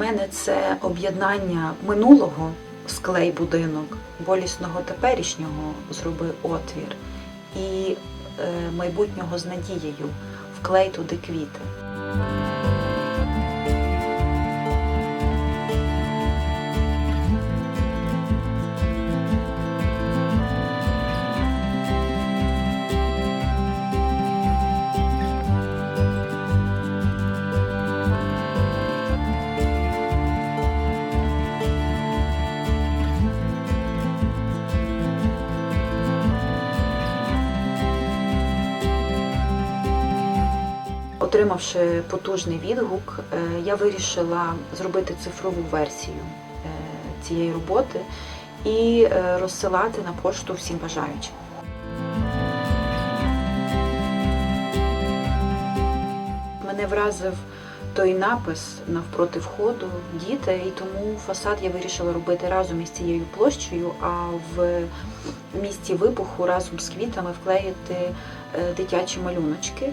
Мене це об'єднання минулого склей будинок, болісного теперішнього зроби отвір і е, майбутнього з надією вклей туди квіти. Отримавши потужний відгук, е, я вирішила зробити цифрову версію е, цієї роботи і е, розсилати на пошту всім бажаючим. Мене вразив той напис навпроти входу діти, і тому фасад я вирішила робити разом із цією площею, а в місці вибуху разом з квітами вклеїти дитячі малюночки.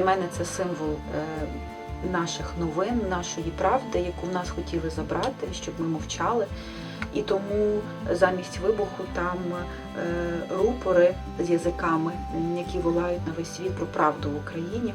Для мене це символ е, наших новин, нашої правди, яку в нас хотіли забрати, щоб ми мовчали. І тому замість вибуху там е, рупори з язиками, які волають на весь світ про правду в Україні.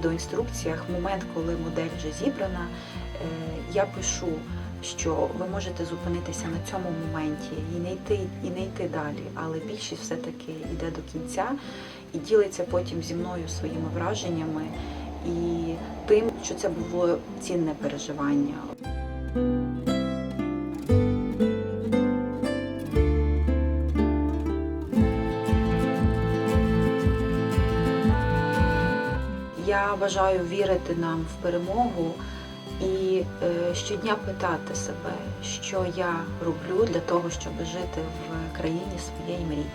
Відеоінструкціях, момент, коли модель вже зібрана, е, я пишу, що ви можете зупинитися на цьому моменті і не йти, і не йти далі, але більшість все-таки йде до кінця і ділиться потім зі мною своїми враженнями і тим, що це було цінне переживання. Я бажаю вірити нам в перемогу і е, щодня питати себе, що я роблю для того, щоб жити в країні своєї мрії.